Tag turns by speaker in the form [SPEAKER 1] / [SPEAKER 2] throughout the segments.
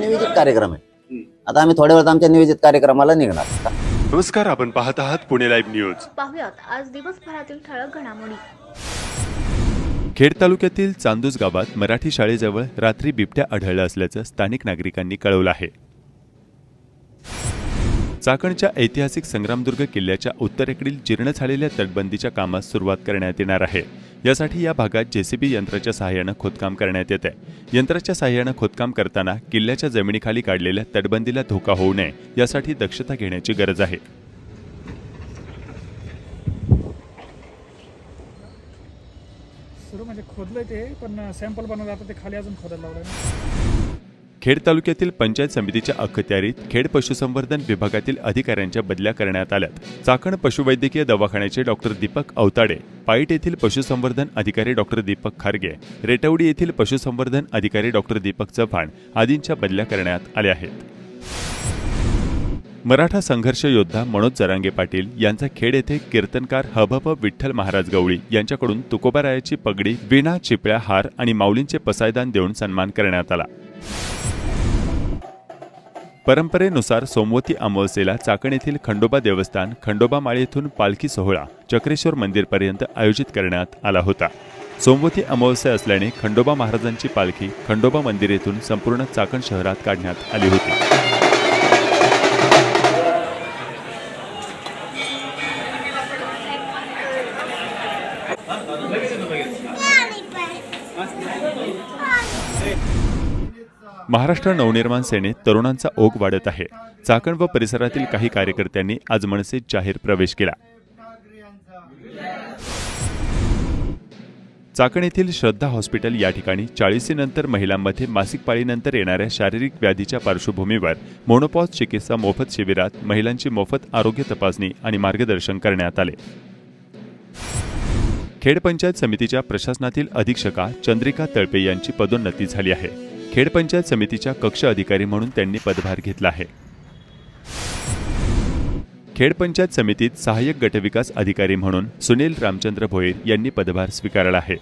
[SPEAKER 1] नियोजित कार्यक्रम आहे. आता आम्ही थोड्या वेळात आमच्या नियोजित कार्यक्रमाला निघणार
[SPEAKER 2] नमस्कार आपण पाहत आहात पुणे लाईव्ह न्यूज.
[SPEAKER 3] पाहुयात आज दिवसभरातील ठळक घडामोडी.
[SPEAKER 2] खेड तालुक्यातील चांदूस गावात मराठी शाळेजवळ रात्री बिबट्या आढळला असल्याचं स्थानिक नागरिकांनी कळवलं आहे. चाकणच्या ऐतिहासिक संग्रामदुर्ग किल्ल्याच्या उत्तरेकडील जीर्ण झालेल्या तटबंदीच्या कामास सुरुवात करण्यात येणार आहे. यासाठी या भागात जेसीबी यंत्राच्या सहाय्यानं खोदकाम करण्यात येत आहे. यंत्राच्या सहाय्यानं खोदकाम करताना किल्ल्याच्या जमिनीखाली काढलेल्या तटबंदीला धोका होऊ नये यासाठी दक्षता घेण्याची गरज आहे.
[SPEAKER 4] सुरू म्हणजे खोदलं ते पण सॅम्पल बनवलं आता ते खाली अजून खोदायला लावलं
[SPEAKER 2] खेड तालुक्यातील पंचायत समितीच्या अखत्यारीत खेड पशुसंवर्धन विभागातील अधिकाऱ्यांच्या बदल्या करण्यात आल्यात. चाकण पशुवैद्यकीय दवाखान्याचे डॉक्टर दीपक अवताडे पाईट येथील पशुसंवर्धन अधिकारी डॉक्टर दीपक खारगे रेटवडी येथील पशुसंवर्धन अधिकारी डॉक्टर दीपक चव्हाण आदींच्या बदल्या करण्यात आल्या आहेत. मराठा संघर्ष योद्धा मनोज जरांगे पाटील यांचा खेड येथे कीर्तनकार हबप विठ्ठल महाराज गवळी यांच्याकडून तुकोबारायाची पगडी विणा चिपळ्या हार आणि माऊलींचे पसायदान देऊन सन्मान करण्यात आला. परंपरेनुसार सोमवती अमावस्येला चाकण येथील खंडोबा देवस्थान खंडोबा माळी येथून पालखी सोहळा चक्रेश्वर मंदिरपर्यंत आयोजित करण्यात आला होता. सोमवती अमावस्या असल्याने खंडोबा महाराजांची पालखी खंडोबा मंदिर येथून संपूर्ण चाकण शहरात काढण्यात आली होती. महाराष्ट्र नवनिर्माण सेनेत तरुणांचा ओघ वाढत आहे. चाकण व परिसरातील काही कार्यकर्त्यांनी आज मनसेत जाहीर प्रवेश केला. चाकण येथील श्रद्धा हॉस्पिटल या ठिकाणी चाळीसीनंतर महिलांमध्ये मासिक पाळीनंतर येणाऱ्या शारीरिक व्याधीच्या पार्श्वभूमीवर मोनोपॉज चिकित्सा मोफत शिबिरात महिलांची मोफत आरोग्य तपासणी आणि मार्गदर्शन करण्यात आले. खेड पंचायत समितीच्या प्रशासनातील अधीक्षका चंद्रिका तळपे यांची पदोन्नती झाली आहे. खेड पंचायत समितीच्या कक्ष अधिकारी म्हणून त्यांनी पदभार घेतला आहे. खेड पंचायत समितीत सहाय्यक गटविकास अधिकारी म्हणून सुनील रामचंद्र भोईर यांनी पदभार स्वीकारला आहे.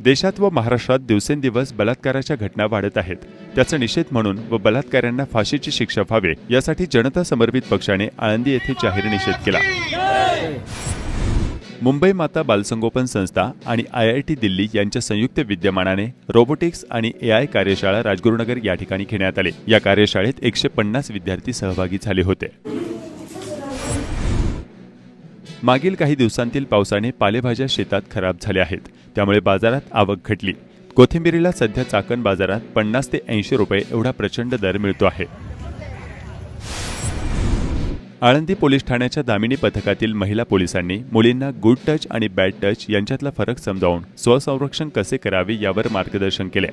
[SPEAKER 2] देशात व महाराष्ट्रात दिवसेंदिवस बलात्काराच्या घटना वाढत आहेत. त्याचा निषेध म्हणून व बलात्काऱ्यांना फाशीची शिक्षा व्हावे यासाठी जनता समर्पित पक्षाने आळंदी येथे जाहीर निषेध केला. मुंबई माता बालसंगोपन संस्था आणि आय आय टी दिल्ली यांच्या संयुक्त विद्यमानाने रोबोटिक्स आणि ए आय कार्यशाळा राजगुरुनगर या ठिकाणी घेण्यात आली. या कार्यशाळेत एकशे पन्नास विद्यार्थी सहभागी झाले होते. मागील काही दिवसांतील पावसाने पालेभाज्या शेतात खराब झाल्या आहेत. त्यामुळे बाजारात आवक घटली. कोथिंबिरीला सध्या चाकण बाजारात पन्नास ते ऐंशी रुपये एवढा प्रचंड दर मिळतो आहे. आळंदी पोलीस ठाण्याच्या दामिनी पथकातील महिला पोलिसांनी मुलींना गुड टच आणि बॅड टच यांच्यातला फरक समजावून स्वसंरक्षण कसे करावे यावर मार्गदर्शन केले.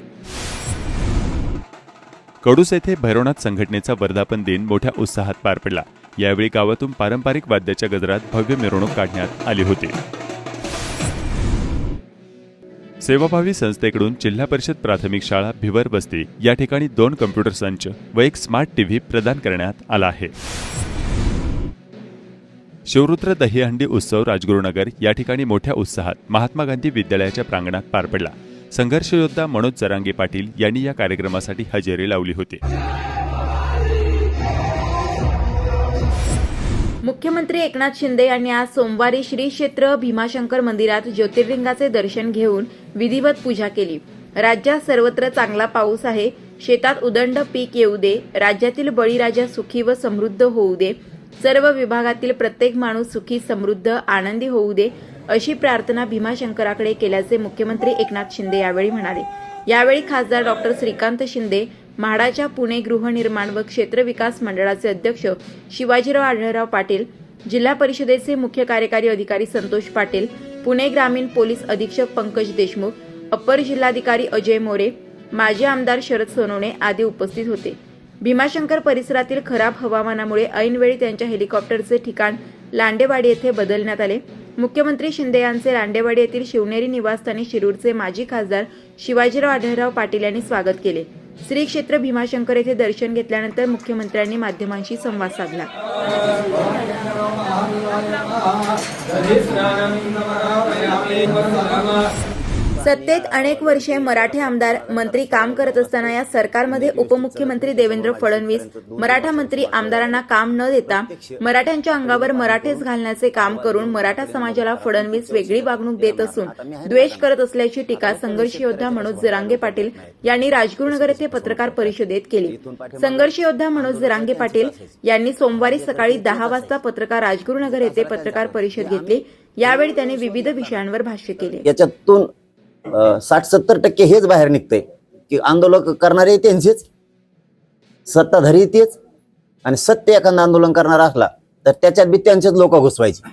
[SPEAKER 2] कडूस येथे भैरवनाथ संघटनेचा वर्धापन दिन मोठ्या उत्साहात पार पडला. यावेळी गावातून पारंपरिक वाद्याच्या गजरात भव्य मिरवणूक काढण्यात आली होती. सेवाभावी संस्थेकडून जिल्हा परिषद प्राथमिक शाळा भिवर बस्ती या ठिकाणी दोन कम्प्युटर संच व एक स्मार्ट टीव्ही प्रदान करण्यात आला आहे. शिवरुद्र दहीहंडी उत्सव राजगुरुनगर या ठिकाणी मोठ्या उत्साहात महात्मा गांधी विद्यालयाच्या प्रांगणात पार पडला. संघर्षयोद्धा मनोज जरांगे पाटील यांनी या कार्यक्रमासाठी हजेरी लावली होती.
[SPEAKER 5] मुख्यमंत्री एकनाथ शिंदे यांनी आज सोमवारी श्री क्षेत्र भीमाशंकर मंदिरात ज्योतिर्लिंगाचे दर्शन घेऊन विधिवत पूजा केली. राज्यात सर्वत्र चांगला पाऊस आहे. शेतात उदंड पीक येऊ दे. राज्यातील बळीराजा सुखी व समृद्ध होऊ दे. सर्व विभागातील प्रत्येक माणूस सुखी समृद्ध आनंदी होऊ दे अशी प्रार्थना भीमाशंकराकडे केल्याचे मुख्यमंत्री एकनाथ शिंदे यावेळी म्हणाले. यावेळी खासदार डॉक्टर श्रीकांत शिंदे म्हाडाच्या पुणे गृहनिर्माण व क्षेत्र विकास मंडळाचे अध्यक्ष शिवाजीराव आढळराव पाटील जिल्हा परिषदेचे मुख्य कार्यकारी अधिकारी संतोष पाटील पुणे ग्रामीण पोलीस अधीक्षक पंकज देशमुख अप्पर जिल्हाधिकारी अजय मोरे माजी आमदार शरद सोनवणे आदी उपस्थित होते. भीमाशंकर परिसरातील खराब हवामानामुळे ऐनवेळी त्यांच्या हेलिकॉप्टरचे ठिकाण लांडेवाडी येथे बदलण्यात आले मुख्यमंत्री शिंदे यांचे लांडेवाडी येथील शिवनेरी निवासस्थानी शिरूरचे माजी खासदार शिवाजीराव आढळराव पाटील यांनी स्वागत केले श्री क्षेत्र भीमाशंकर येथे दर्शन घेतल्यानंतर मुख्यमंत्र्यांनी माध्यमांशी संवाद साधला सत्तेत अनेक वर्षे मराठे आमदार मंत्री काम करत असताना या सरकारमध्ये उपमुख्यमंत्री देवेंद्र फडणवीस मराठा मंत्री आमदारांना काम न देता मराठ्यांच्या अंगावर मराठेच घालण्याचे काम करून मराठा समाजाला फडणवीस वेगळी वागणूक देत असून द्वेष करत असल्याची टीका संघर्ष योद्धा मनोज जरांगे पाटील यांनी राजगुरुनगर येथे पत्रकार परिषदेत केली. संघर्ष योद्धा मनोज जरांगे पाटील यांनी सोमवारी सकाळी दहा वाजता पत्रकार राजगुरुनगर येथे पत्रकार परिषद घेतली. यावेळी त्यांनी विविध विषयांवर भाष्य केले.
[SPEAKER 1] याच्यातून साठ सत्तर टक्के हेच बाहेर निघतंय. की आंदोलन करणारे त्यांचेच सत्ताधारी तेच. आणि सत्य एखादं आंदोलन करणारा असला तर त्याच्यात बी त्यांचेच लोक घुसवायचे.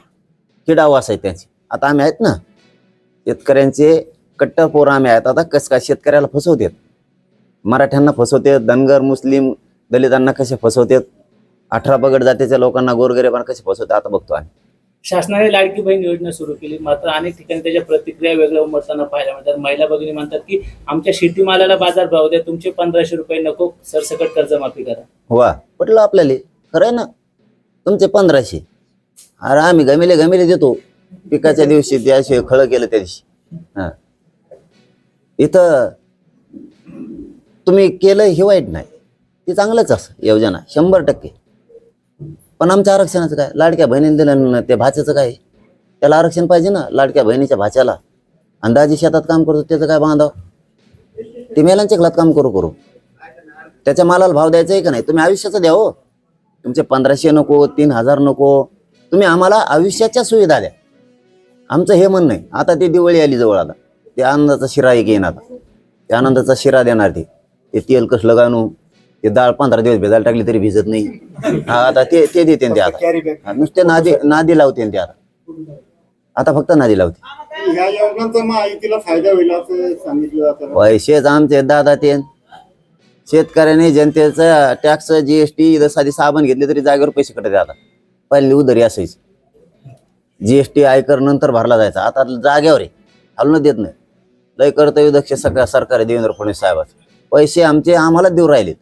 [SPEAKER 1] ही डावास आहे त्यांचे. आता आम्ही आहेत ना शेतकऱ्यांचे कट्टर पोरं आम्ही आहेत. आता कसं काय शेतकऱ्याला फसवतात? मराठ्यांना फसवतात धनगर मुस्लिम दलितांना कसे फसवतात? अठरा पगड जातीच्या लोकांना गोरगरिबांना कसे फसवतात? आता बघतो आम्ही.
[SPEAKER 6] शासनाने लाडकी बहीण योजना सुरू केली. मात्र अनेक ठिकाणी त्याच्या प्रतिक्रिया वेगळ्या उमटताना पाहायला मिळतात. महिला भगिनी म्हणतात की आमच्या शेतीमालाला बाजार भाव द्या. तुमचे पंधराशे रुपये नको. सरसकट कर्जमाफी करा.
[SPEAKER 1] वा. पटलं आपल्याला. खरं आहे ना? तुमचे पंधराशे. अरे आम्ही गमिले गमिले देतो. पिकाच्या दिवशी ते असे केलं त्या दिवशी. हा. इथं तुम्ही केलं हे वाईट नाही. ते चांगलंच असं योजना. शंभर टक्के. पण आमच्या आरक्षणाचं काय? लाडक्या बहिणीने दिलं ना ते भाच्याचं काय? त्याला आरक्षण पाहिजे ना लाडक्या बहिणीच्या भाच्याला. अंदाजी शेतात काम करतो त्याचं काय बांधाव? ते मेलांच्या घरात काम करू करू. त्याच्या मालाला भाव द्यायचा आहे का नाही? तुम्ही आयुष्याचं द्या हो. तुमचे पंधराशे नको तीन हजार नको. तुम्ही आम्हाला आयुष्याच्या सुविधा द्या. आमचं हे म्हणणं आहे. आता ती दिवाळी आली जवळ आता. ते आनंदाचा शिरा एक येईन आता. त्या आनंदाचा शिरा देणार ते. ते तेल कसलं गाणू ते डाळ पंधरा दिवस भिजायला टाकली तरी भिजत नाही. हा आता ते ते देते ते आता. नुसते नादी नादी लावते ते आता. आता फक्त नादी लावते.
[SPEAKER 7] या योजनांचा माहितीला फायदा होईल असं सांगितलं जातं
[SPEAKER 1] पैसेच आमचे दादा ते. शेतकऱ्याने जनतेचं टॅक्स जीएसटी साधी साबण घेतली तरी जागेवर पैसे कटत आता पहिली उदरी असायची. जीएसटी आयकर नंतर भरला जायचा. आता जागेवर आहे. हलणं देत नाही. लय कर्तव्य दक्ष सगळ्या सरकार आहे देवेंद्र फडणवीस साहेबाचे. पैसे आमचे आम्हाला देऊ राहिलेत.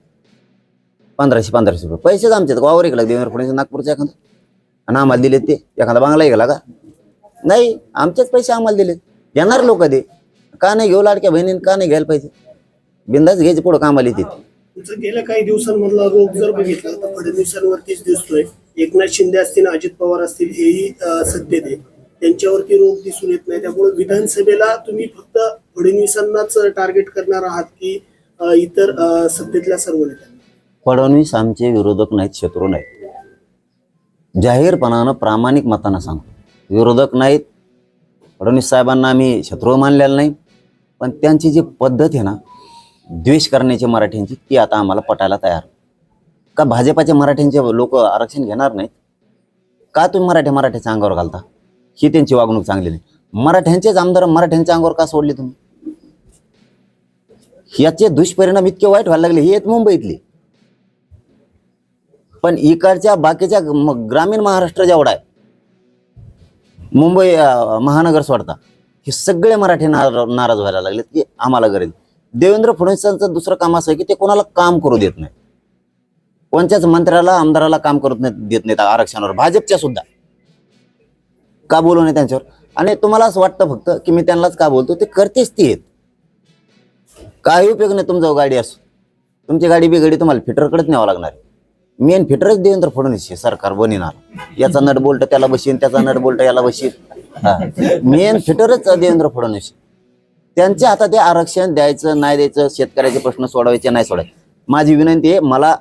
[SPEAKER 1] पंधराशे पंधराशे रुपये. पैसेच आमच्यात वावर एक देवेंद्र फडणवीस नागपूरचा एखादा. आणि आम्हाला दिलेत ते. एखादा बांगला गेला का? नाही आमचेच पैसे आम्हाला दिलेत. देणार लोक दे का नाही घेऊ लाडक्या बहिणीने का नाही घ्यायला पाहिजे बिंदाच घ्यायचे पुढं कामाला येते
[SPEAKER 8] गेल्या काही दिवसांमधला रोग जर बघितला तर फडणवीसांवरतीच दिसतोय. एकनाथ शिंदे असतील अजित पवार असतील हेही सत्य सत्तेत आहे. त्यांच्यावरती रोग दिसून येत नाही. त्यामुळे विधानसभेला तुम्ही फक्त फडणवीसांनाच टार्गेट करणार आहात की इतर सत्तेतल्या सर्व नेत्यांना?
[SPEAKER 1] फडणवीस आमचे विरोधक नाहीत शत्रू नाहीत. जाहीरपणानं प्रामाणिक मतानं सांगतो. विरोधक नाहीत फडणवीस साहेबांना आम्ही शत्रू मानलेला नाही. पण त्यांची जी पद्धत आहे ना द्वेष करण्याची मराठ्यांची ती आता आम्हाला पटायला तयार का भाजपाचे मराठ्यांचे लोक आरक्षण घेणार नाहीत? का तुम्ही मराठ्या मराठ्याच्या अंगावर घालता? ही त्यांची वागणूक चांगली नाही. मराठ्यांचेच आमदार मराठ्यांच्या अंगावर का सोडले तुम्ही? याचे दुष्परिणाम इतके वाईट व्हायला लागले हे आहेत मुंबईतले. पण इकडच्या बाकीच्या ग्रामीण महाराष्ट्र जेवढा आहे मुंबई महानगर सोडता हे सगळे मराठी नार- नाराज व्हायला लागलेत की आम्हाला गरज देवेंद्र फडणवीसांचं दुसरं काम असं आहे की ते कोणाला काम करू देत नाही कोणत्याच मंत्र्याला आमदाराला काम करू नाही देत नाहीत आरक्षणावर. भाजपच्या सुद्धा. का बोलू नये त्यांच्यावर? आणि तुम्हाला असं वाटतं फक्त की मी त्यांनाच का बोलतो? ते करतेच ती आहेत. काही उपयोग नाही तुमचा गाडी असो. तुमची गाडी बिगडी तुम्हाला फिटरकडेच न्यावं लागणार आहे. मेन फिटरच देवेंद्र फडणवीस हे सरकार बनिणार याचा नटबोल्ट त्याला बशीन त्याचा नटबोल्ट याला बशीन. मेन फिटरच देवेंद्र फडणवीस त्यांच्या हातात ते आरक्षण द्यायचं नाही द्यायचं शेतकऱ्याचे प्रश्न सोडवायचे नाही सोडायचे. माझी विनंती आहे मला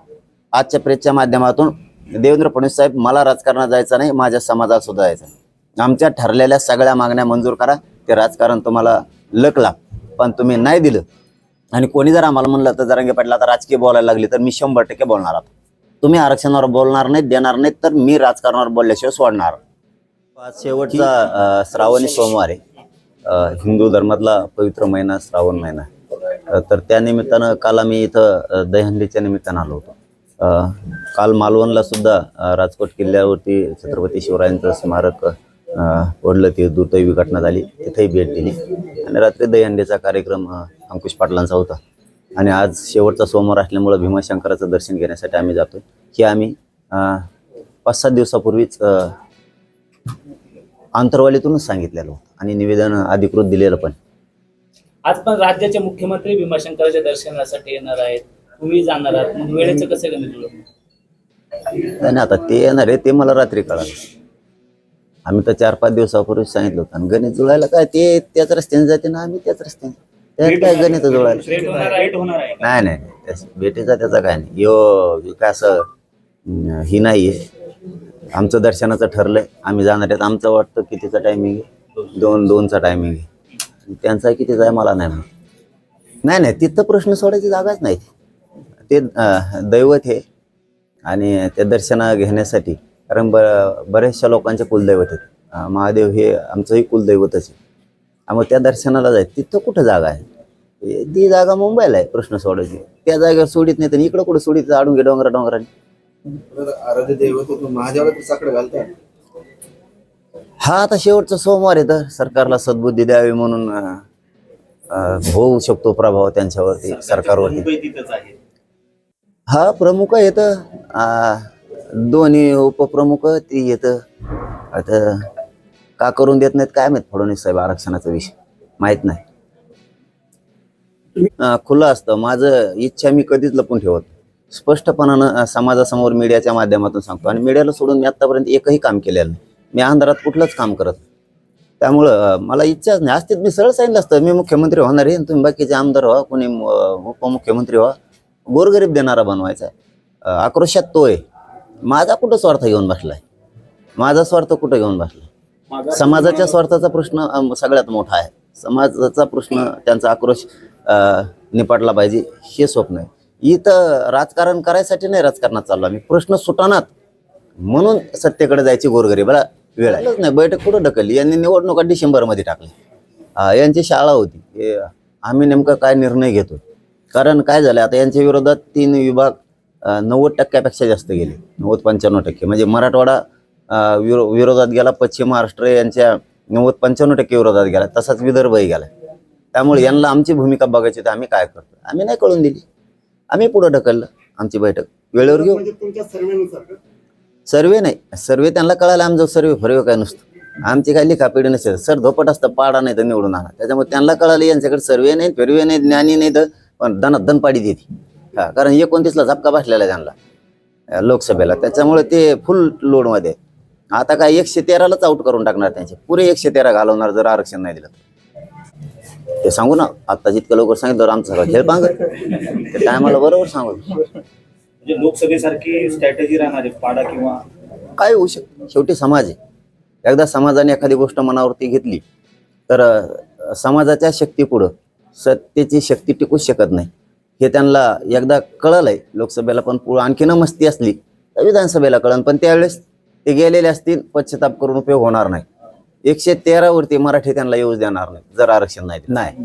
[SPEAKER 1] आजच्या प्रेसच्या माध्यमातून देवेंद्र फडणवीस साहेब मला राजकारणात जायचं नाही माझ्या समाजाला सुद्धा जायचं आमच्या ठरलेल्या सगळ्या मागण्या मंजूर करा ते राजकारण तुम्हाला लकला पण तुम्ही नाही दिलं आणि कोणी जर आम्हाला म्हणलं तर जरांगे पाटला आता राजकीय बोलायला लागली तर मी शंभर टक्के बोलणार आता. तुम्ही आरक्षणावर बोलणार नाहीत देणार नाहीत तर मी राजकारणावर बोलल्याशिवाय सोडणार. आज शेवटचा श्रावणी सोमवार आहे. हिंदू धर्मातला पवित्र महिना श्रावण महिना. तर त्या निमित्तानं काल आम्ही इथं दहंडीच्या दहीहंडीच्या निमित्तानं आलो होतो. काल मालवणला सुद्धा राजकोट किल्ल्यावरती छत्रपती शिवरायांचं स्मारक अं, ओढलं ती दुर्दैवी घटना झाली. तिथेही भेट दिली. आणि रात्री दहीहंडीचा कार्यक्रम अंकुश पाटलांचा होता. आणि आज शेवटचा सोमवार असल्यामुळं भीमाशंकराचं दर्शन घेण्यासाठी आम्ही जातोय. हे आम्ही पाच सात दिवसापूर्वीच आंतरवालीतूनच सांगितलेलं होतं आणि निवेदन अधिकृत दिलेलं पण.
[SPEAKER 6] आज पण राज्याचे मुख्यमंत्री भीमाशंकराच्या दर्शनासाठी येणार आहेत. तुम्ही जाणार आहात. मग वेळेचं कसं?
[SPEAKER 1] नाही आता ते येणार आहे ते मला रात्री कळालं. आम्ही तर चार पाच दिवसापूर्वी सांगितलं होतं. आणि गणित जुळायला काय ते त्याच रस्त्याने जाते ना आम्ही त्याच रस्त्याने. त्यात काय गणित जुळायला
[SPEAKER 6] भेट होणार आहे होणार आहे.
[SPEAKER 1] नाही नाही नाही. त्यास- भेटीचा त्याचा काय नाही. यो हे अं, ही नाही आहे आमचं दर्शनाचं ठरलंय. आम्ही जाणार आहेत. आमचं वाटतं कितीचा टायमिंग आहे. दोन दोनचा टायमिंग आहे. त्यांचा कितीचा आहे मला नाही माहीत. नाही नाही तिथं प्रश्न सोडायची जागाच नाही. ते अं, दैवत हे आणि त्या दर्शना घेण्यासाठी कारण ब बऱ्याचशा लोकांचे कुलदैवत आहेत. अं, महादेव हे आमचंही कुलदैवतच आहे. त्यामुळे त्या दर्शनाला जायचं तिथं कुठं जागा आहे? हे- ती जागा मुंबईला आहे प्रश्न सोडायची. त्या जागेवर सोडित नाही तर इकडं कुठं सोडित आडून घे डोंगरा डोंगराने
[SPEAKER 9] आराध्य दैवत होतो महादेवाला तर साकडं घालतात
[SPEAKER 1] हा आता शेवटचा सोमवार आहे तर सरकारला सद्बुद्धी द्यावी म्हणून होऊ शकतो प्रभाव त्यांच्यावरती सरकारवरती. हा प्रमुख येत दोन्ही उपप्रमुख ती येतं आता का करून देत नाहीत काय माहीत फडणवीस साहेब आरक्षणाचा विषय माहीत नाही. खुलं असतं. माझं इच्छा मी कधीच लपून ठेवत स्पष्टपणानं समाजासमोर मीडियाच्या माध्यमातून सांगतो. आणि मीडियाला सोडून मी आतापर्यंत एकही काम केलेलं नाही. मी अंधारात कुठलंच काम करत त्यामुळं मला इच्छाच नाही. असते मी सरळ सांगितलं असतं मी मुख्यमंत्री होणार आहे तुम्ही बाकीचे आमदार व्हा कोणी उपमुख्यमंत्री व्हा. गोरगरीब देणारा बनवायचा आहे. आक्रोशात तो आहे. माझा कुठं स्वार्थ घेऊन बसलाय? माझा स्वार्थ कुठं घेऊन बसलाय? समाजाच्या स्वार्थाचा प्रश्न सगळ्यात मोठा आहे. समाजाचा प्रश्न त्यांचा आक्रोश निपटला पाहिजे हे स्वप्न आहे. इथं राजकारण करायसाठी नाही राजकारणात चाललो आम्ही. प्रश्न सुटानात. म्हणून सत्तेकडे जायची गोरगरीबाला वेळ आहे नाही बैठक कुठं ढकलली? यांनी निवडणुका डिसेंबरमध्ये टाकली यांची शाळा होती. आम्ही नेमका काय निर्णय घेतो कारण काय झालं आता यांच्या विरोधात तीन विभाग नव्वद टक्क्यापेक्षा जास्त गेले. नव्वद पंच्याण्णव टक्के. म्हणजे मराठवाडा विरो विरोधात गेला. पश्चिम महाराष्ट्र यांच्या नव्वद पंच्याण्णव टक्के विरोधात गेला. तसाच विदर्भही गेला. त्यामुळे यांना आमची भूमिका बघायची तर आम्ही काय करतो आम्ही नाही कळून दिली. आम्ही पुढं ढकललं आमची बैठक. वेळेवर घेऊ.
[SPEAKER 7] म्हणजे?
[SPEAKER 1] सर्वे नाही. सर्वे त्यांना कळायला आमचं सर्वे फर्वे काय नसतं? आमची काय लिखापिढी नसेल सर धोपट असतं पाडा नाही तर निवडून आणा. त्याच्यामुळे त्यांना कळालं यांच्याकडे सर्वे नाही फिरवे नाही ज्ञानी नाही तर पण दनात दनपाडी देते. हा कारण एकोणतीसला झपका बसलेला आहे त्यांना. लोकसभेला. त्याच्यामुळे ते फुल लोडमध्ये आहे. आता काय एकशे तेरालाच आउट करून टाकणार त्यांचे. पुरे एकशे तेरा घालवणार जर आरक्षण नाही दिलं तर. ते सांगू ना आता जितकं लवकर सांगितलं आमचं सगळं खेळ पांग ते टायमाला बरोबर सांगू
[SPEAKER 9] म्हणजे लोकसभेसारखी स्ट्रॅटेजी राहणार आहे पाडा किंवा?
[SPEAKER 1] काय होऊ शकतं शेवटी समाज आहे. एकदा समाजाने एखादी गोष्ट मनावरती घेतली तर समाजाच्या शक्तीपुढं सत्तेची शक्ती टिकूच शकत नाही. हे त्यांना एकदा कळलंय लोकसभेला पण पुढं आणखीन मस्ती असली तर विधानसभेला कळन पण त्यावेळेस ते गेलेले असतील पश्चाताप करून उपयोग होणार नाही. एकशे तेरावरती मराठी त्यांना येऊच देणार नाही जर आरक्षण नाही. नाही.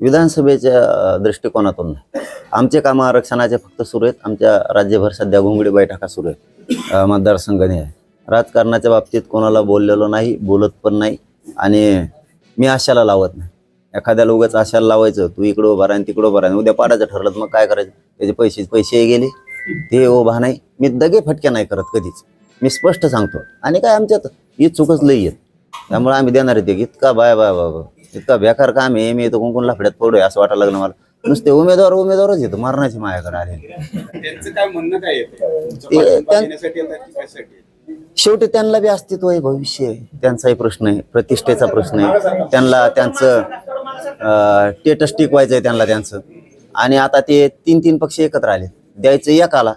[SPEAKER 1] विधानसभेच्या दृष्टिकोनातून नाही. आमचे कामं आरक्षणाचे फक्त सुरू आहेत. आमच्या राज्यभर सध्या घोंगडी बैठका सुरू आहेत. अं, मतदारसंघ नाही आहे राजकारणाच्या बाबतीत कोणाला बोललेलो नाही बोलत पण नाही. आणि मी आशाला लावत नाही. एखाद्याला उगाच आशाला लावायचं तू इकडं उभा राहा तिकडं उभा राहा. उद्या पाडायचं ठरलं तर मग काय करायचं? त्याचे पैसे पैसे गेले. ते उभा नाही. मी दगे फटक्या नाही करत कधीच. मी स्पष्ट सांगतो. आणि काय आमच्यात? ही चुकच लई येत त्यामुळे आम्ही देणार आहे ते इतका बाय बाय बाबा इतका बेकार काम आहे मी येतो कोण लाफड्यात पडूया असं वाटायला लागलं मला. नुसते उमेदवार उमेदवारच येतो मारण्याची माझ्याकडे आले ते- शेवटी त्यांना बी अस्तित्व आहे भविष्य आहे. त्यांचाही प्रश्न आहे प्रतिष्ठेचा प्रश्न आहे. त्यांना त्यांचं टेटस टिकवायचं आहे त्यांना त्यांचं. आणि आता ते तीन तीन पक्ष एकत्र आले. द्यायचं एकाला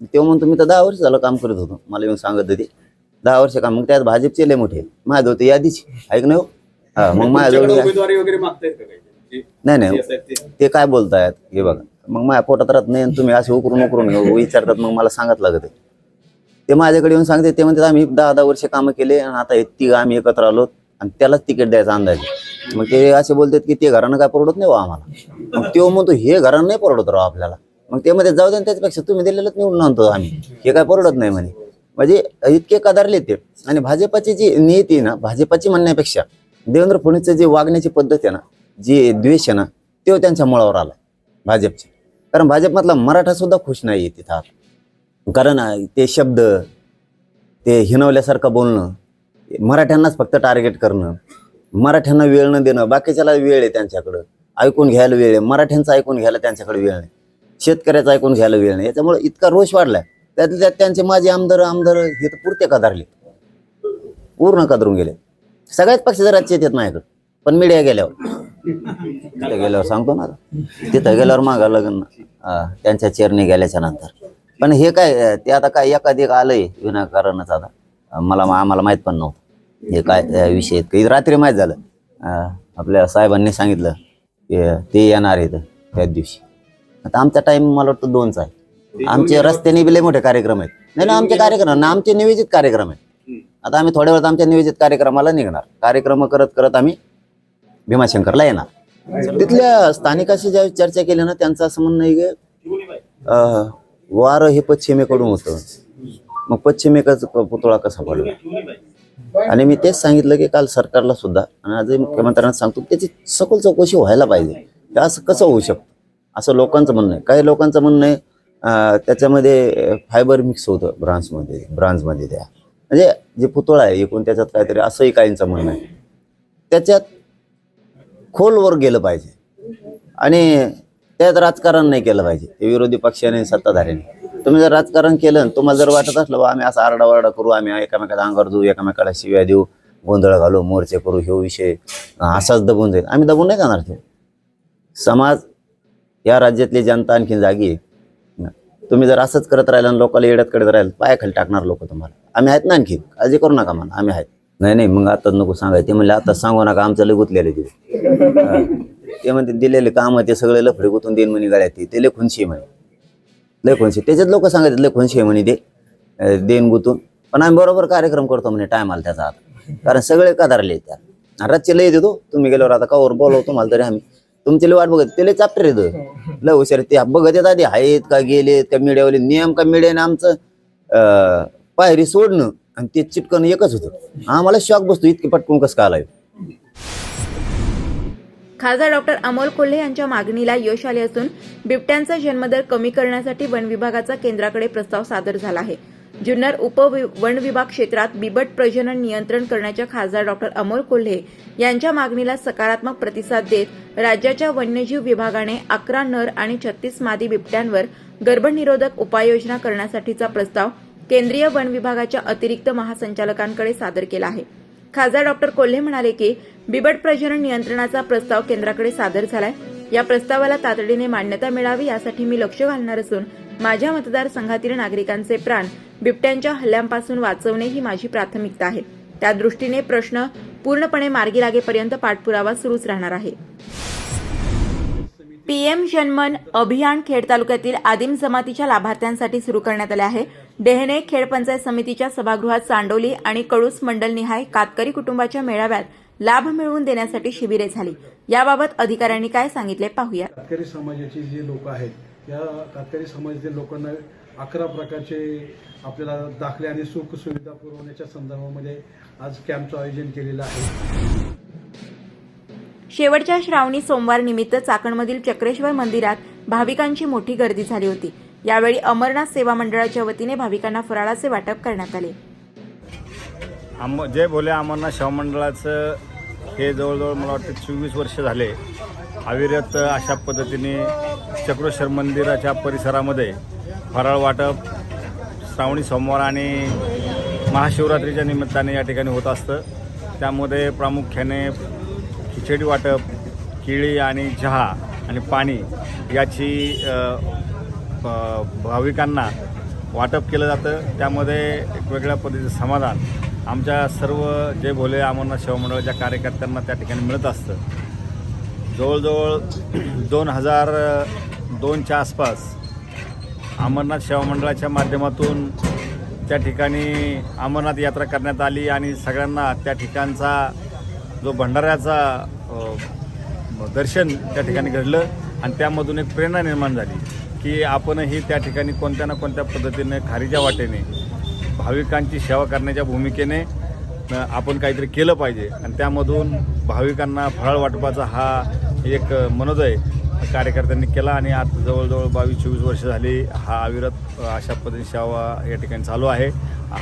[SPEAKER 1] तेव्हा म्हणतो मी तर दहा वर्ष झालं काम करत होतो. मला येऊन सांगत होते. दहा वर्ष काम मग त्यात भाजपचे लय मोठे माझ्या होते यादीची. ऐक ना हो? हा मग माझ्याजवळ
[SPEAKER 9] उमेदवारी वगैरे मागतायत का काही? जे-
[SPEAKER 1] नाही
[SPEAKER 9] जे
[SPEAKER 1] नाही
[SPEAKER 9] ते?
[SPEAKER 1] ते काय बोलतायत? हे बघा. मग माझ्या पोटात राहत नाही आणि तुम्ही असे उकरून उकरून विचारतात मग मला सांगत लागत आहे. ते माझ्याकडे येऊन सांगते ते म्हणतात आम्ही दहा दहा वर्ष कामं केले आणि आता हे तिघ आम्ही एकत्र आलो आणि त्यालाच तिकीट द्यायचा अंदाज आहे. मग ते असे बोलतात की ते घरानं काय परवडत नाही बा आम्हाला. मग तो म्हणतो हे घरानं नाही परवडत राव आपल्याला. मग ते मध्ये जाऊ दे ना त्याच्यापेक्षा तुम्ही दिलेलंच निवडून आणतो आम्ही. हे काय परवडत नाही म्हणे. म्हणजे इतके कदारले ते. आणि भाजपाची जी नीती आहे ना भाजपाची म्हणण्यापेक्षा देवेंद्र फडणवीसचं जे वागण्याची पद्धत आहे ना जी द्वेष आहे ना तो त्यांच्या मुळावर आला भाजपचे. कारण भाजपमधला मराठा सुद्धा खुश नाही आहे तिथं कारण ते शब्द ते हिनवल्यासारखं बोलणं मराठ्यांनाच फक्त टार्गेट करणं मराठ्यांना वेळ न देणं बाकीच्याला वेळ आहे त्यांच्याकडं. ऐकून घ्यायला वेळ आहे मराठ्यांचं ऐकून घ्यायला त्यांच्याकडे वेळ नाही. शेतकऱ्याचं ऐकून घ्यायला वेळ नाही. याच्यामुळे इतका रोष वाढलाय. त्यातले त्यात त्यांचे माझे आमदार आमदार हे तर पुरते कदारले पूर्ण कदरून गेले सगळ्याच पक्षाचे राज्य येत माझ्याकडे पण मीडिया गेल्यावर. तिथं गेल्यावर सांगतो ना तिथं गेल्यावर मागा लग्न त्यांच्या चेरने गेल्याच्यानंतर. पण हे काय ते आता काय एखादी आलंय विनाकारणच आता. मला आम्हाला माहीत पण नव्हतं. हे काय विषय आहेत. काही रात्री माहीत झालं. आपल्या साहेबांनी सांगितलं की ते येणार आहेत त्याच दिवशी. आता आमचा टाइम मला वाटतं दोनचा आहे. आमचे रस्त्याने बी लय मोठे कार्यक्रम आहेत. नाही ना आमचे कार्यक्रम ना आमचे नियोजित कार्यक्रम आहेत. आता आम्ही थोड्या वेळात आमच्या नियोजित कार्यक्रमाला निघणार. कार्यक्रम करत करत आम्ही भीमाशंकरला येणार. तिथल्या स्थानिकाशी ज्यावेळी चर्चा केली ना त्यांचं असं म्हणणं आहे की वारं हे पश्चिमेकडून होतं. मग पश्चिमेकडचा पुतळा कसा पडला? आणि मी तेच सांगितलं की काल सरकारला सुद्धा आणि आजही मुख्यमंत्र्यांना सांगतो त्याची सखोल चौकशी व्हायला पाहिजे. असं कसं होऊ शकतं? असं लोकांचं म्हणणं आहे. काही लोकांचं म्हणणं आहे त्याच्यामध्ये फायबर मिक्स होतं ब्रांचमध्ये ब्रांचमध्ये त्या. म्हणजे जे पुतळा आहे एकूण त्याच्यात काहीतरी असंही काहींचं म्हणणं आहे. त्याच्यात खोलवर गेलं पाहिजे. आणि त्यात राजकारण नाही केलं पाहिजे. ते विरोधी पक्षाने सत्ताधाऱ्याने. तुम्ही जर राजकारण केलं आणि तुम्हाला जर वाटत असलं बा आम्ही असं आरडाओरडा करू आम्ही एकामेकाला अंगावर देऊ एकामेकाला शिव्या देऊ गोंधळ घालू मोर्चे करू हे विषय असाच दबून जाईल. आम्ही दबून नाही जाणार ते. समाज या राज्यातली जनता आणखी जागी आहे. तुम्ही जर असंच करत राहिला आणि लोकांना येड्यात करत राहिल पायाखाली टाकणार लोक तुम्हाला. आम्ही आहेत ना आणखी. काळजी करू नका म्हणा आम्ही आहेत. नाही नाही मग आता नको सांगायचं ते म्हणले आता सांगू नका आमचं लय गुतलेलं आहे तिथे. ते म्हणते दिलेले काम ते सगळे लफडे गुतून देईन म्हणे गाड्यात ते. लय खुनशी म्हणे. लय खुनशी. त्याच्यात लोक सांगायचे लय खुनशी आहे म्हणे ते. देन गुतून. पण आम्ही बरोबर कार्यक्रम करतो म्हणे टायमाला आला त्याचा आता. कारण सगळे कदारले त्या रातचे लय देतो तुम्ही गेल्यावर आता कावर बोलवतो तुम्हाला तरी आम्ही. तुमची लय वाट बघत ते लय चाप्टर येतो लय हुशार ते बघत येत आधी आहेत का गेलेत का मीडियावाले नियम का मीडियाने आमचं अं, पायरी सोडणं आणि ते चिटकन एकच होतं. आम्हाला शॉक बसतो इतके पटकून कसं का आलाय?
[SPEAKER 5] खासदार डॉक्टर अमोल कोल्हे यांच्या मागणीला यश आले असून बिबट्यांचा जन्मदर कमी करण्यासाठी वन विभागाचा केंद्राकडे प्रस्ताव सादर झाला आहे. जुन्नर उप वन विभाग क्षेत्रात बिबट प्रजनन नियंत्रण करण्याच्या खासदार डॉक्टर अमोल कोल्हे यांच्या मागणीला सकारात्मक प्रतिसाद देत राज्याच्या वन्यजीव विभागाने अकरा नर आणि छत्तीस मादी बिबट्यांवर गर्भनिरोधक उपाययोजना करण्यासाठीचा प्रस्ताव केंद्रीय वन विभागाच्या अतिरिक्त महासंचालकांकडे सादर केला आहे. खासदार डॉक्टर कोल्हे म्हणाले की बिबट प्रजनन नियंत्रणाचा प्रस्ताव केंद्राकडे सादर झालाय. या प्रस्तावाला तातडीने मान्यता मिळावी यासाठी मी लक्ष घालणार असून माझ्या मतदारसंघातील नागरिकांचे प्राण बिबट्यांच्या हल्ल्यांपासून वाचवणे ही माझी प्राथमिकता आहे. त्या दृष्टीने प्रश्न पूर्णपणे मार्गी लागेपर्यंत पाठपुरावा सुरूच राहणार आहे. पीएम जनमन अभियान खेड तालुक्यातील आदिम जमातीच्या लाभार्थ्यांसाठी सुरू करण्यात आले आहे. डेहणे खेड पंचायत समितीच्या सभागृहात चांडोली आणि कळूस मंडलनिहाय कातकरी कुटुंबाच्या मेळाव्यात लाभ मिळवून देण्यासाठी शिबिरे झाली. याबाबत अधिकाऱ्यांनी काय सांगितले पाहूया.
[SPEAKER 10] कातकरी समाजाची जी लोक आहेत या कातकरी समाजातील लोकांना अकरा प्रकारचे आपल्याला दाखले आणि सुख सुविधा पुरवण्याच्या संदर्भामध्ये आज कॅम्पचं आयोजन केलेलं आहे.
[SPEAKER 5] शेवटच्या श्रावणी सोमवार निमित्त चाकणमधील चक्रेश्वर मंदिरात भाविकांची मोठी गर्दी झाली होती. यावेळी अमरनाथ सेवा मंडळाच्या वतीने भाविकांना फराळाचे वाटप करण्यात आले.
[SPEAKER 9] आम जय भोले अमरनाथ शिव मंडळाचं हे जवळजवळ मला वाटतं चोवीस वर्ष झाले. अविरत अशा पद्धतीने चक्रेश्वर मंदिराच्या परिसरामध्ये फराळ वाटप श्रावणी सोमवार आणि महाशिवरात्रीच्या निमित्ताने या ठिकाणी होत असतं. त्यामध्ये प्रामुख्याने खिचडी वाटप केळी आणि चहा आणि पाणी याची भाविकांना वाटप केलं जातं. त्यामध्ये एक वेगळ्या पद्धतीचं समाधान आमच्या सर्व जे भोले अमरनाथ शिवमंडळाच्या कार्यकर्त्यांना त्या ठिकाणी मिळत असतं. जवळजवळ दोन हजार दोनच्या आसपास अमरनाथ सेवा मंडळाच्या माध्यमातून त्या ठिकाणी अमरनाथ यात्रा करण्यात आली आणि सगळ्यांना त्या ठिकाणचा जो भंडाऱ्याचा दर्शन त्या ठिकाणी घडलं आणि त्यामधून एक प्रेरणा निर्माण झाली की आपणही त्या ठिकाणी कोणत्या ना कोणत्या पद्धतीने खारीच्या वाटेने भाविकांची सेवा करण्याच्या भूमिकेने आपण काहीतरी केलं पाहिजे. आणि त्यामधून भाविकांना फळाळ वाटपाचा हा एक मनोदय कार्यकर्त्यांनी केला आणि आता जवळजवळ बावीस चोवीस वर्ष झाली हा अविरत अशा पद्धतीने सेवा या ठिकाणी चालू आहे.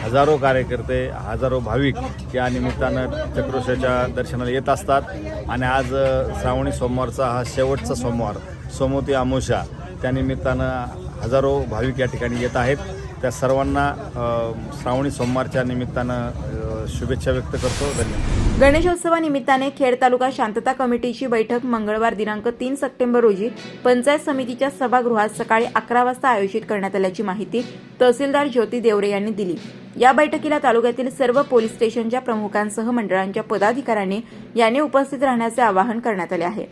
[SPEAKER 9] हजारो कार्यकर्ते हजारो भाविक या निमित्तानं चक्रोशाच्या दर्शनाला येत असतात. आणि आज श्रावणी सोमवारचा हा शेवटचा सोमवार सोमवती अमावस्या त्यानिमित्तानं हजारो भाविक या ठिकाणी येत आहेत. त्या सर्वांना श्रावणी सोमवारच्या निमित्तानं शुभेच्छा व्यक्त करतो. धन्यवाद.
[SPEAKER 5] गणेशोत्सवानिमित्ताने खेड तालुका शांतता कमिटीची बैठक मंगळवार दिनांक तीन सप्टेंबर रोजी पंचायत समितीच्या सभागृहात सकाळी अकरा वाजता आयोजित करण्यात आल्याची माहिती तहसीलदार ज्योती देवरे यांनी दिली. या बैठकीला तालुक्यातील सर्व पोलीस स्टेशनच्या प्रमुखांसह मंडळांच्या पदाधिकाऱ्यांनी याने उपस्थित राहण्याचे आवाहन करण्यात आले आहे.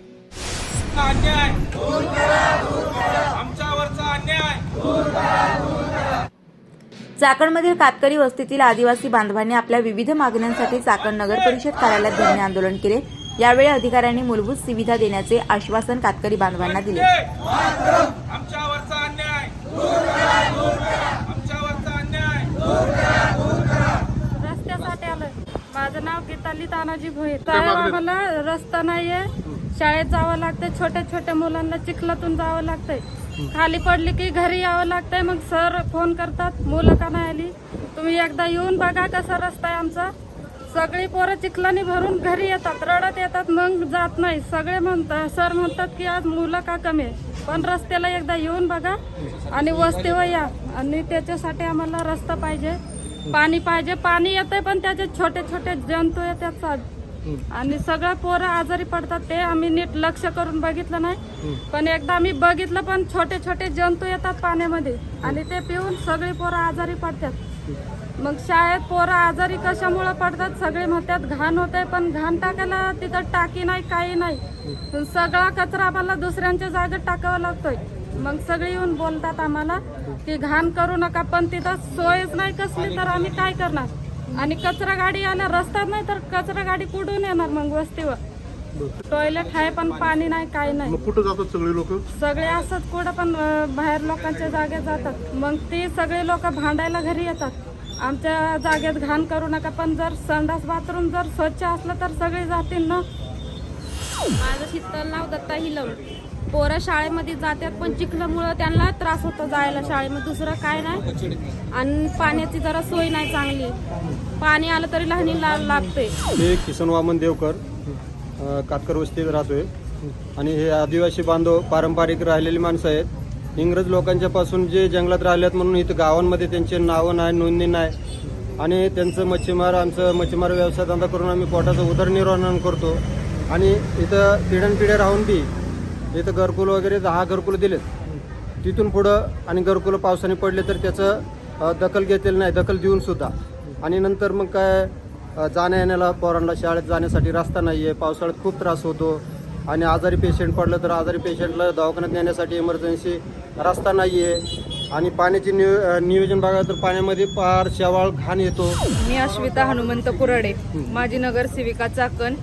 [SPEAKER 5] चाकणमधील कातकरी वस्तीतील आदिवासी बांधवांनी आपल्या विविध मागण्यांसाठी चाकण नगर परिषद कार्यालयात धरणे आंदोलन केले. यावेळी अधिकाऱ्यांनी मूलभूत सुविधा देण्याचे आश्वासन कातकरी बांधवांना दिले.
[SPEAKER 11] रस्त्यासाठी आलोय माझं नाव गीताली तानाजी भोईर. साहेब आम्हाला रस्ता नाहीये. शाळेत जावं लागतंय. छोट्या छोट्या मुलांना चिखलातून जावं लागतंय. खाली पडली की घरी यावं लागतंय. मग सर फोन करतात मुलं का नाही आली? तुम्ही एकदा येऊन बघा कसा रस्ता आहे आमचा. सगळी पोरं चिखलानी भरून घरी येतात रडत येतात मग जात नाही. सगळे म्हणतात सर म्हणतात की आज मुलं का कमी आहे? पण रस्त्याला एकदा येऊन बघा आणि वस्तीवर या आणि त्याच्यासाठी आम्हाला रस्ता पाहिजे. पाणी पाहिजे पाणी येतंय पण त्याचे छोटे छोटे जंतू येतात साहेब. आणि सगळं पोरं आजारी पडतात ते आम्ही नीट लक्ष करून बघितलं नाही. पण एकदा आम्ही बघितलं पण छोटे छोटे जंतू येतात पाण्यामध्ये आणि ते पिऊन सगळी पोरं आजारी पडतात. मग शाळेत पोरं आजारी कशामुळे पडतात सगळे म्हणतात घाण होते पण घाण टाकायला तिथं टाकी नाही काही नाही. सगळा कचरा आम्हाला दुसऱ्यांच्या जागेत टाकावा लागतोय. मग सगळे येऊन बोलतात आम्हाला की घाण करू नका पण तिथं सोयच नाही कसली तर आम्ही काय करणार? आणि कचरा गाडी आल्या रस्त्यात नाही तर कचरा गाडी कुठून येणार मग वस्तीवर? टॉयलेट आहे पण पाणी नाही काही नाही.
[SPEAKER 12] कुठं जातात सगळे लोक?
[SPEAKER 11] सगळे असंच कुठं पण अं, बाहेर लोकांच्या जागेत जातात. मग ते सगळे लोक भांडायला घरी येतात. आमच्या जागेत घाण करू नका पण जर संडास बाथरूम जर स्वच्छ असलं तर सगळे जातील ना?
[SPEAKER 13] माझं शीतल नाव दत्ता हिलम. पोरं शाळेमध्ये जातात पण चिखल्यामुळं त्यांना त्रास होतो जायला शाळेमध्ये. दुसरं काय नाही. आणि पाण्याची जरा सोय नाही चांगली. पाणी आलं तरी लहानीला लागते.
[SPEAKER 10] मी किसन वामन देवकर अ, कातकर वस्तीत राहतोय. आणि हे आदिवासी बांधव पारंपरिक राहिलेली माणसं आहेत. इंग्रज लोकांच्या पासून जे जंगलात राहिलेत म्हणून इथं गावांमध्ये त्यांचे नावं नाही नोंदणी नाही. आणि त्यांचं मच्छीमार आमचं मच्छीमार व्यवसाय धंदा करून आम्ही पोटाचं उदरनिर्वाहन करतो. आणि इथं पिढ्यानपिढ्या राहून बी इथं घरकुल वगैरे दहा घरकुल दिलेत. तिथून पुढं आणि घरकुलं पावसाने पडले तर त्याचं दखल घेतलेलं नाही दखल देऊन सुद्धा. आणि नंतर मग काय जाण्या येण्याला पोरांना शाळेत जाण्यासाठी रस्ता नाही आहे पावसाळ्यात खूप त्रास होतो. आणि आजारी पेशंट पडलं तर आजारी पेशंटला दवाखान्यात नेण्यासाठी इमर्जन्सी रस्ता नाही आहे आणि पाण्याचे नियो नियोजन बघा तर पाण्यामध्ये पार शेवाळ घाण येतो.
[SPEAKER 11] मी अश्विता हनुमंत कुराडे. माजी नगरसेविका चाकण.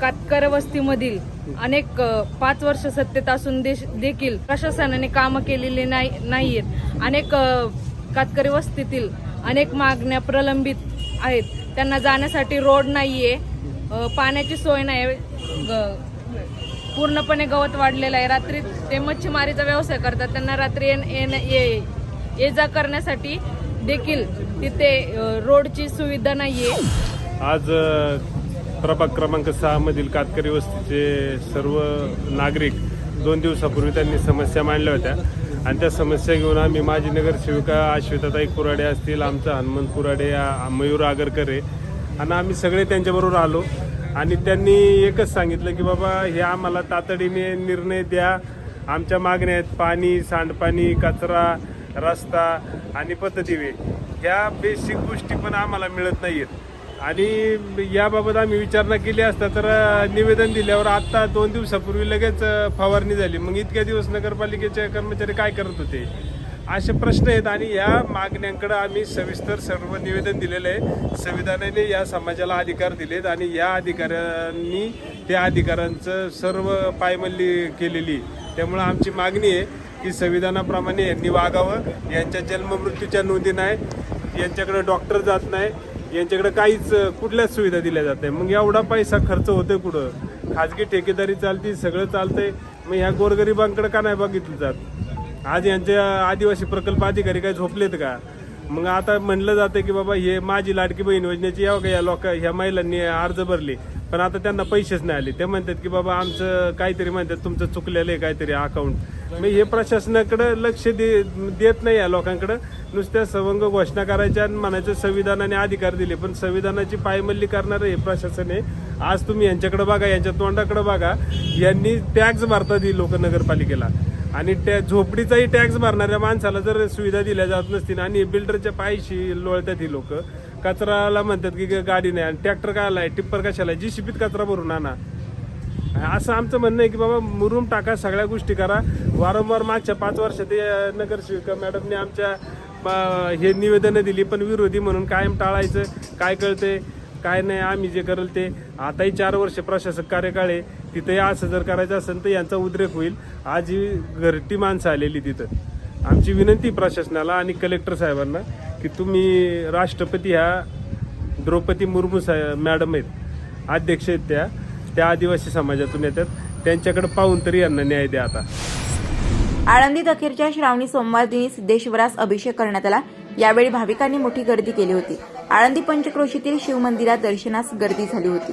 [SPEAKER 11] कातकर वस्तीमधील अनेक पाच वर्ष सत्तेत असून देश देखील प्रशासनाने कामं केलेली नाही नाहीयेत. अनेक कातकरी वस्तीतील अनेक मागण्या प्रलंबित आहेत. त्यांना जाण्यासाठी रोड नाहीये. पाण्याची सोय नाही पूर्णपणे गवत वाढलेलं आहे. रात्री ते मच्छीमारीचा व्यवसाय करतात. त्यांना रात्री ये जा करण्यासाठी देखील तिथे रोडची सुविधा नाहीये.
[SPEAKER 14] आज प्रभाग क्रमांक सहा मधील कातकरी वस्तीचे सर्व नागरिक दोन दिवसापूर्वी त्यांनी समस्या मांडल्या होत्या. आणि त्या समस्या घेऊन आम्ही माजी नगरसेविका अश्विताताई कुराडे असतील आमचा हनुमंत कुराडे मयूर आगरकरे आणि आम्ही सगळे त्यांच्याबरोबर आलो. आणि त्यांनी एकच सांगितलं की बाबा हे आम्हाला तातडीने निर्णय द्या. आमच्या मागण्या आहेत पाणी सांडपाणी कचरा रस्ता आणि पतदिवे ह्या बेसिक गोष्टी पण आम्हाला मिळत नाहीयेत. आणि याबाबत आम्ही विचारणा केली असता तर निवेदन दिल्यावर आत्ता दोन दिवसापूर्वी लगेच फवारणी झाली. मग इतक्या दिवस नगरपालिकेचे कर्मचारी काय करत होते? असे प्रश्न आहेत आणि या मागण्यांकडे आम्ही सविस्तर सर्व निवेदन दिलेलं आहे. संविधानाने या समाजाला अधिकार दिलेत आणि या अधिकाऱ्यांनी त्या अधिकारांचं सर्व पायमल्ली केलेली. त्यामुळं आमची मागणी आहे की संविधानाप्रमाणे यांनी वागावं. यांच्या जन्ममृत्यूच्या नोंदी नाही यांच्याकडे डॉक्टर जात नाही यांच्याकडे काहीच कुठल्याच सुविधा दिल्या जात नाही मग एवढा पैसा खर्च होतोय कुठं? खाजगी ठेकेदारी चालती सगळं चालतंय. मग ह्या गोरगरिबांकडे का नाही बघितलं जात? आज यांचे आदिवासी प्रकल्प अधिकारी काय झोपलेत का? मग आता म्हणलं जातं की बाबा हे माझी लाडकी बहीण योजनेची यावं का या लोक ह्या महिलांनी अर्ज भरले पण आता त्यांना पैसेच नाही आले. ते म्हणतात की बाबा आमचं काहीतरी म्हणतात तुमचं चुकलेलं आहे काहीतरी अकाउंट मग हे प्रशासनाकडं लक्ष दे देत नाही या लोकांकडं. नुसत्या सवंग घोषणा करायच्या आणि म्हणायचं संविधानाने अधिकार दिले पण संविधानाची पायमल्ली करणारं हे प्रशासन आहे. आज तुम्ही यांच्याकडे बघा यांच्या तोंडाकडे बघा. यांनी टॅक्स भरतात ही लोक नगरपालिकेला. आणि त्या झोपडीचाही टॅक्स भरणाऱ्या माणसाला जर सुविधा दिल्या जात नसतील आणि बिल्डरच्या पायशी लोळतात ही लोक कचराला म्हणतात की गाडी नाही आणि ट्रॅक्टर काय आलाय टिप्पर कशाला जी शिपीत कचरा भरून आणा. असं आमचं म्हणणं आहे की बाबा मुरूम टाका सगळ्या गोष्टी करा. वारंवार मागच्या पाच वर्षात हे नगरसेविका मॅडमने आमच्या हे निवेदनं दिली पण विरोधी म्हणून कायम टाळायचं. काय कळते काय नाही? आम्ही जे करेल ते. आताही चार वर्ष प्रशासक कार्यकाळ आहे. तिथे असं जर करायचं असेल तर यांचा उद्रेक होईल. आज ही घरटी माणसं आलेली तिथं. आमची विनंती प्रशासनाला आणि कलेक्टर साहेबांना की तुम्ही राष्ट्रपती ह्या द्रौपदी मुर्मू साहेब मॅडम आहेत अध्यक्ष आहेत त्या त्या आदिवासी समाजातून येतात. त्यांच्याकडे पाहून तरी यांना न्याय द्या आता.
[SPEAKER 5] आळंदीत अखेरच्या श्रावणी सोमवार दिनी सिद्धेश्वरास अभिषेक करण्यात आला. यावेळी भाविकांनी मोठी गर्दी केली होती. आळंदी पंचक्रोशीतील शिवमंदिरात दर्शनास गर्दी झाली होती.